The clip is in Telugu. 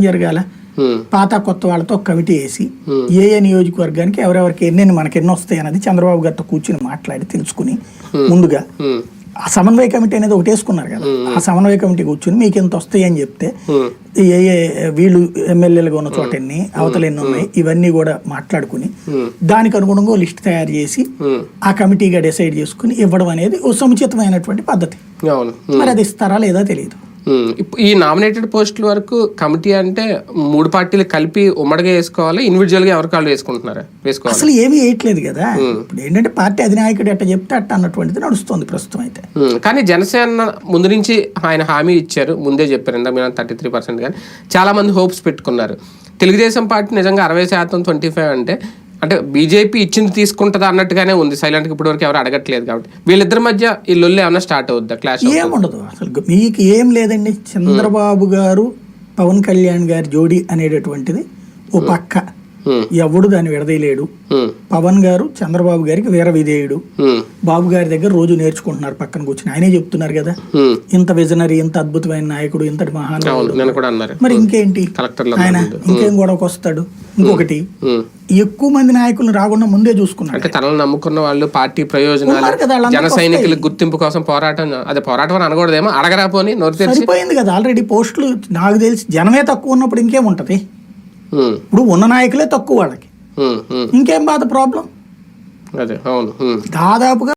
జరగాల. పాత కొత్త వాళ్ళతో ఒక కమిటీ వేసి ఏ ఏ నియోజకవర్గానికి ఎవరెవరికి ఎన్నెన్ని మనకి ఎన్ని వస్తాయి అన్నది చంద్రబాబు గారితో కూర్చుని మాట్లాడి తెలుసుకుని ముందుగా ఆ సమన్వయ కమిటీ అనేది ఒకటి వేసుకున్నారు కదా. ఆ సమన్వయ కమిటీ కూర్చుని మీకు ఎంత వస్తాయి అని చెప్తే ఏ ఏ వీళ్ళు ఎమ్మెల్యేలుగా ఉన్న చోట ఎన్ని అవతల ఎన్ని ఉన్నాయి ఇవన్నీ కూడా మాట్లాడుకుని దానికి అనుగుణంగా లిస్ట్ తయారు చేసి ఆ కమిటీగా డిసైడ్ చేసుకుని ఇవ్వడం అనేది ఓ సముచితమైనటువంటి పద్ధతి. మరి అది ఇస్తారా లేదా తెలియదు ఈ నామినేటెడ్ పోస్టుల వరకు కమిటీ అంటే మూడు పార్టీలు కలిపి ఉమ్మడిగా వేసుకోవాలి ఇండివిజువల్గా ఎవరికి వాళ్ళు వేసుకుంటున్నారా? వేసుకోవాలి? అసలు ఏమీ వేయట్లేదు కదా. ఇప్పుడు ఏంటంటే పార్టీ అధినాయకుడు ఎట్ట చెప్తే అట్ట అన్నటువంటిది నడుస్తుంది ప్రస్తుతం అయితే. కానీ జనసేన ముందు నుంచి ఆయన హామీ ఇచ్చారు ముందే చెప్పారు ఇందా మీరు థర్టీ త్రీ పర్సెంట్ కానీ చాలా మంది హోప్స్ పెట్టుకున్నారు. తెలుగుదేశం పార్టీ నిజంగా అరవై శాతం ట్వంటీ ఫైవ్ అంటే అంటే బీజేపీ ఇచ్చింది తీసుకుంటుందా అన్నట్టుగానే ఉంది. సైలెంట్గా ఇప్పటివరకు ఎవరు అడగట్లేదు కాబట్టి. వీళ్ళిద్దరి మధ్య ఈ లొల్లి ఏమైనా స్టార్ట్ అవుద్దా? క్లాష్ ఏముండదు. అసలు మీకు ఏం లేదండి. చంద్రబాబు గారు పవన్ కళ్యాణ్ గారి జోడీ అనేటటువంటిది ఓ పక్క. ఎవడు దాన్ని విడదీయలేడు. పవన్ గారు చంద్రబాబు గారికి వీర విధేయుడు బాబు గారి దగ్గర రోజు నేర్చుకుంటున్నారు పక్కన కూర్చుని. ఆయనే చెప్తున్నారు కదా. ఇంత విజనరీ ఇంత అద్భుతమైన నాయకుడు ఇంతటి మహానుభావుడు మరి ఇంకేంటి? ఆయన. ఇంకేం గొడవకు వస్తాడు? ఇంకొకటి. ఎక్కువ మంది నాయకులను రాకుండా ముందే చూసుకున్నాడు అంటే తనను నమ్ముకున్న వాళ్ళు పార్టీ ప్రయోజనాలు జన సైనికుల గుర్తింపు కోసం పోరాటం అదే పోరాటం అని అనకూడదేమో అడగరాపోని నోరు సరిపోయింది కదా ఆల్రెడీ పోస్టులు నాకు తెలిసి జనమే తక్కువ ఉన్నప్పుడు ఇంకేముంటది ఇప్పుడు ఉన్న నాయకులే తక్కువ వాళ్ళకి. ఇంకేం బాధ ప్రాబ్లం అదే అవును ఉమ్. దాదాపుగా